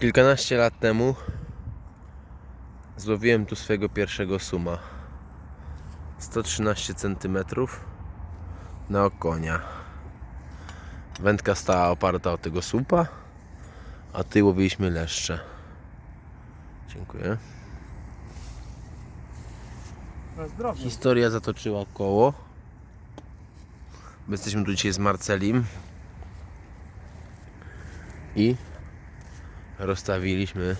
Kilkanaście lat temu złowiłem tu swojego pierwszego suma. 113 cm na okonia. Wędka stała oparta o tego słupa, a ty łowiliśmy leszcze. Dziękuję. Historia zatoczyła koło. My Jesteśmy tu dzisiaj z Marcelim. I rozstawiliśmy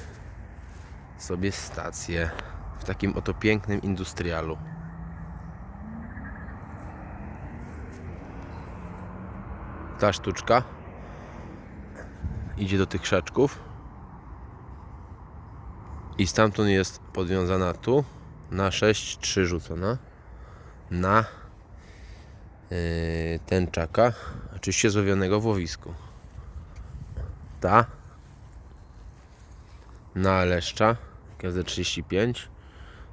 sobie stację w takim oto pięknym industrialu. Ta sztuczka idzie do tych krzaczków i stamtąd jest podwiązana tu na 6-3 rzucona na yy, tęczaka, oczywiście złowionego w łowisku. Ta na leszcza KZ35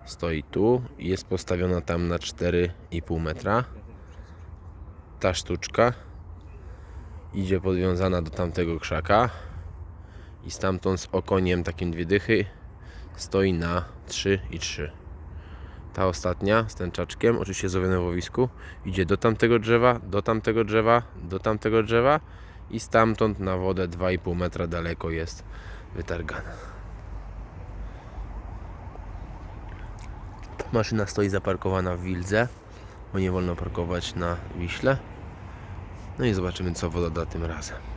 stoi tu i jest postawiona tam na 4,5 metra. Ta sztuczka idzie podwiązana do tamtego krzaka i stamtąd z okoniem takim dwie dychy stoi na 3 i 3. Ta ostatnia z tęczaczkiem, oczywiście złowione w łowisku, idzie do tamtego drzewa, do tamtego drzewa, do tamtego drzewa i stamtąd na wodę 2,5 metra daleko jest wytargana. Maszyna stoi zaparkowana w Wildze, bo nie wolno parkować na Wiśle. No i zobaczymy co woda da tym razem.